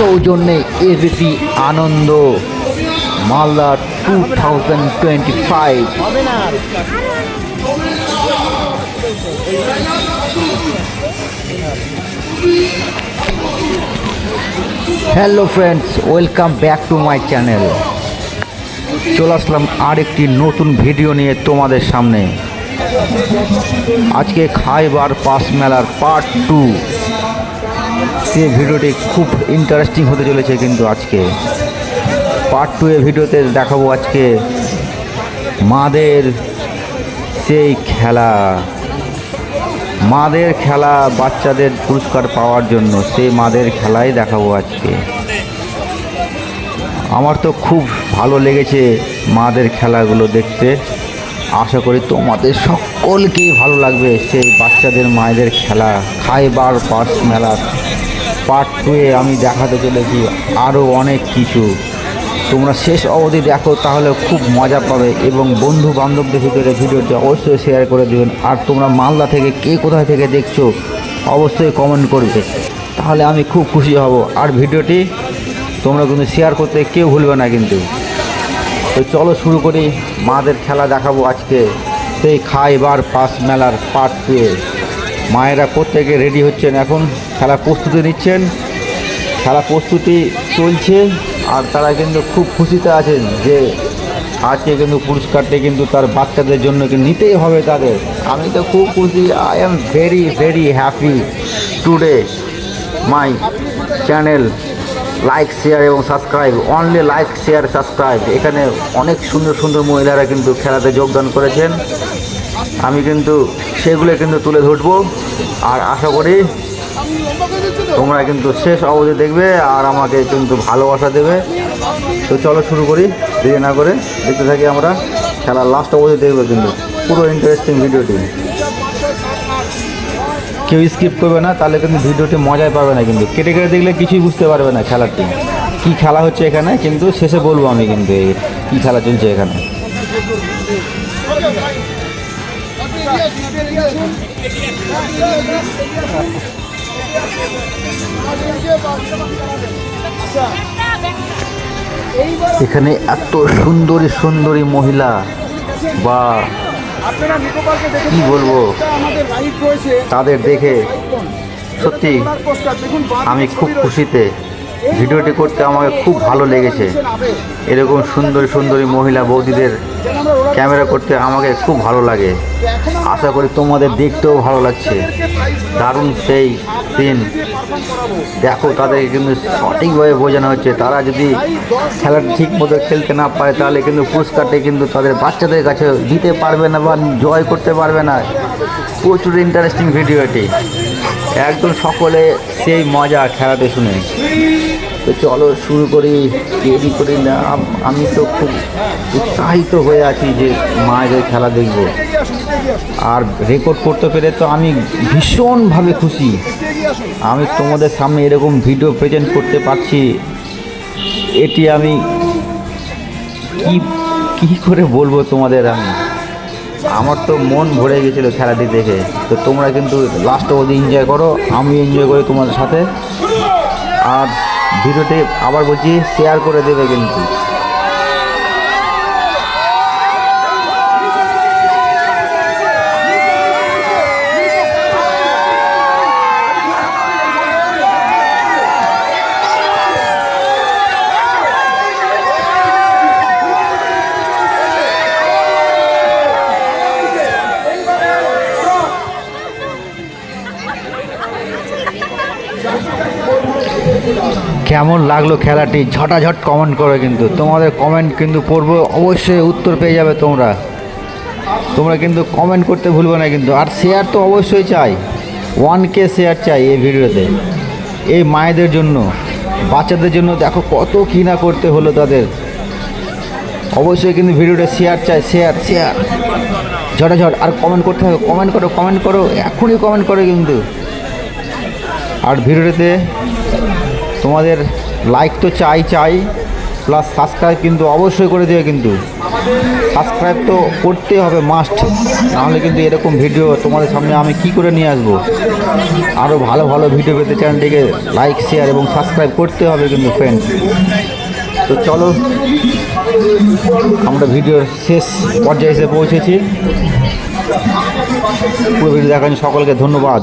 সৌজন্যে ABP Ananda. Malda two thousand twenty five hello friends welcome back to my channel চলে আসলাম আরেকটি নতুন ভিডিও নিয়ে তোমাদের সামনে। আজকে খাইবার পাস মেলার পার্ট টু সে ভিডিওটি খুব ইন্টারেস্টিং হতে চলেছে কিন্তু আজকে। পার্ট টু এ ভিডিওতে দেখাবো আজকে মাদের সেই খেলা। মাদের খেলা বাচ্চাদের পুরস্কার পাওয়ার জন্য সেই মাদের খেলাই দেখাবো আজকে। আমার তো খুব ভালো লেগেছে মাদের খেলাগুলো দেখতে। আশা করি তোমাদের সকলকেই ভালো লাগবে সেই বাচ্চাদের মায়েদের খেলা, খাইবার পাস মেলার। পার্ট টুয়ে আমি দেখাতে চলেছি আরও অনেক কিছু। তোমরা শেষ অবধি দেখো, তাহলে খুব মজা পাবে এবং বন্ধু বান্ধবদের ভিতরে ভিডিওটি অবশ্যই শেয়ার করে দেবেন। আর তোমরা মালদা থেকে কে কোথায় থেকে দেখছ, অবশ্যই কমেন্ট করবে। তাহলে আমি খুব খুশি হব। আর ভিডিওটি তোমরা কিন্তু শেয়ার করতে কেউ ভুলবে না কিন্তু। তো চলো শুরু করি। মাদের খেলা দেখাবো আজকে। সেই খাইবার পাস মেলার পার্ট টুয়ে মায়েরা প্রত্যেকে রেডি হচ্ছেন। এখন খেলা প্রস্তুতি নিচ্ছেন। খেলা প্রস্তুতি চলছে আর তারা কিন্তু খুব খুশিতে আছেন যে আজকে কিন্তু পুরস্কারটি কিন্তু তার বাচ্চাদের জন্য নিতেই হবে তাদের। আমি তো খুব খুশি। I am very very happy today my channel like share এবং subscribe only like share subscribe এখানে অনেক সুন্দর সুন্দর মহিলারা কিন্তু খেলাতে যোগদান করেছেন। আমি কিন্তু সেগুলো কিন্তু তুলে ধরবো। আর আশা করি তোমরা কিন্তু শেষ অবধি দেখবে আর আমাকে কিন্তু ভালোবাসা দেবে। তো চলো শুরু করি, দেরি না করে। দেখতে থাকি আমরা, খেলার লাস্ট অবধি দেখবে কিন্তু। পুরো ইন্টারেস্টিং ভিডিওটি কেউ স্কিপ করবে না, তাহলে কিন্তু ভিডিওটি মজাই পাবে না কিন্তু। কেটে কেটে দেখলে কিছুই বুঝতে পারবে না খেলাটি। কি খেলা হচ্ছে এখানে, কিন্তু শেষে বলব আমি কিন্তু কি খেলা চলছে এখানে। এখানে এত সুন্দরী সুন্দরী মহিলা। বা কি বলব? তাদের দেখে সত্যি আমি খুব খুশিতে ভিডিওটি করতে আমাকে খুব ভালো লেগেছে। এরকম সুন্দরী সুন্দরী মহিলা বৌদিদের ক্যামেরা করতে আমাকে খুব ভালো লাগে। আশা করি তোমাদের দেখতেও ভালো লাগছে। দারুণ সেই সিন দেখো তাদেরকে কিন্তু সঠিকভাবে বোঝানো হচ্ছে। তারা যদি খেলা ঠিক মতো খেলতে না পারে, তাহলে কিন্তু পুরস্কারটা কিন্তু তাদের বাচ্চাদের কাছে দিতে পারবে না বা জয় করতে পারবে না। প্রচুর ইন্টারেস্টিং ভিডিও এটি। একদম সকলে সেই মজা খেলাতে শুনে। তো চলো শুরু করি, দেরি করি না। আমি তো খুব উৎসাহিত হয়ে আছি যে মায়েদের খেলা দেখব। আর রেকর্ড করতে পেরে তো আমি ভীষণভাবে খুশি। আমি তোমাদের সামনে এরকম ভিডিও প্রেজেন্ট করতে পারছি। এটি আমি কি কি করে বলব তোমাদের আমি? আমার তো মন ভরে গেছিল খেলাটি দেখে। তো তোমরা কিন্তু লাস্ট অবধি এনজয় করো আমি এনজয় করি তোমাদের সাথে। আর ভিডিওটি আবার বলছি শেয়ার করে দেবে কিন্তু। কেমন লাগল খেলাটি? ঝটাঝট কমেন্ট করো কিন্তু। তোমাদের কমেন্ট কিন্তু পড়ব, অবশ্যই উত্তর পেয়ে যাবে তোমরা। তোমরা কিন্তু কমেন্ট করতে ভুলবে না কিন্তু। আর শেয়ার তো অবশ্যই চাই। ওয়ান কে শেয়ার চাই এই ভিডিওতে। এই মায়েদের জন্য, বাচ্চাদের জন্য দেখো কত কী না করতে হলো তাদের। অবশ্যই কিন্তু ভিডিওটা শেয়ার চাই শেয়ার শেয়ার ঝটাঝট, আর কমেন্ট করতে হবে। কমেন্ট করো কমেন্ট করো, এখনই কমেন্ট করো কিন্তু। আর ভিডিওটিতে তোমাদের লাইক তো চাই চাই প্লাস সাবস্ক্রাইব কিন্তু অবশ্যই করে দেবে কিন্তু। সাবস্ক্রাইব তো করতে হবে মাস্ট নাহলে কিন্তু এরকম ভিডিও তোমাদের সামনে আমি কি করে নিয়ে আসব? আরও ভালো ভালো ভিডিও পেতে চ্যানেলটিকে লাইক শেয়ার এবং সাবস্ক্রাইব করতে হবে কিন্তু ফ্রেন্ড তো চলো, আমরা ভিডিওর শেষ পর্যায়ে এসে পৌঁছেছি। পুরো ভিডিও দেখার সকলকে ধন্যবাদ।